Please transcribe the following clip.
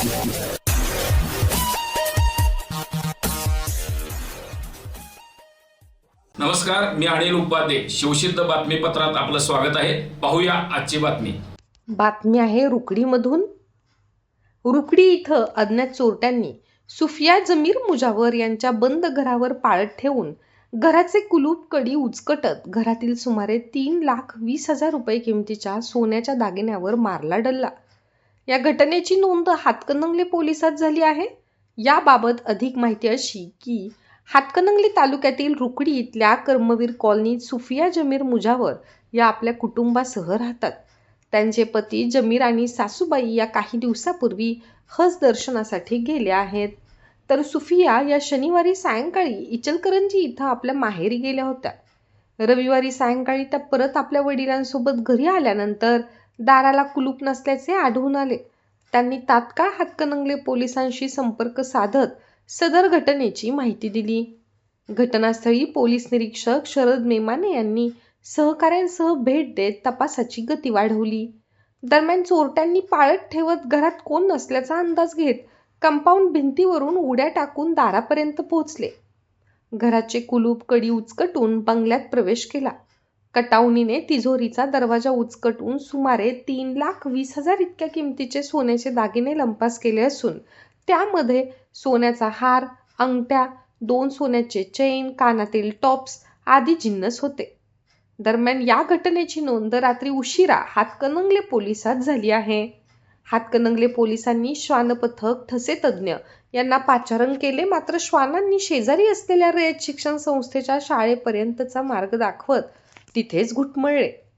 नमस्कार मी अनिल उपाध्ये. शिवसिद्ध बातमीपत्रात आपलं स्वागत आहे. पाहूया आजची बातमी. बातमी आहे रुकडीमधून. रुकडी इथं अज्ञात चोरट्यांनी सुफिया जमीर मुजावर यांच्या बंद घरावर पाळत ठेवून घराचे कुलूप कडी उचकटत घरातील सुमारे तीन लाख वीस हजार रुपये किमतीच्या सोन्याच्या दागिन्यावर मारला डल्ला. या घटनेची नोंद हातकणंगले पोलिसात झाली आहे. याबाबत अधिक माहिती अशी की हातकणंगले तालुक्यातील रुकडी इथल्या कर्मवीर कॉलनीत सुफिया जमीर मुजावर या आपल्या कुटुंबासह राहतात. त्यांचे पती जमीर आणि सासूबाई या काही दिवसापूर्वी हज दर्शनासाठी गेल्या आहेत. तर सुफिया या शनिवारी सायंकाळी इचलकरंजी इथं आपल्या माहेरी गेल्या होत्या. रविवारी सायंकाळी त्या परत आपल्या वडिलांसोबत घरी आल्यानंतर दाराला कुलूप नसल्याचे आढळून आले. त्यांनी तात्काळ हातकणंगले पोलिसांशी संपर्क साधत सदर घटनेची माहिती दिली. घटनास्थळी पोलीस निरीक्षक शरद मेमाने यांनी सहकाऱ्यांसह भेट देत तपासाची गती वाढवली. दरम्यान चोरट्यांनी पाळत ठेवत घरात कोण नसल्याचा अंदाज घेत कंपाऊंड भिंतीवरून उड्या टाकून दारापर्यंत पोहोचले. घराचे कुलूप कडी उचकटून बंगल्यात प्रवेश केला. कटावणीने तिजोरीचा दरवाजा उचकटून सुमारे तीन लाख वीस हजार इतक्या किमतीचे सोन्याचे दागिने लंपास केले असून त्यामध्ये सोन्याचा हार अंगठ्या दोन सोन्याचे चेन कानातील टॉप्स आदी जिन्नस होते. दरम्यान या घटनेची नोंद रात्री उशिरा हातकणंगले पोलिसात झाली आहे. हातकणंगले पोलिसांनी श्वान पथक ठसे तज्ज्ञ यांना पाचारण केले मात्र श्वानांनी शेजारी असलेल्या रयत शिक्षण संस्थेच्या शाळेपर्यंतचा मार्ग दाखवत तिथेच घुटमळले.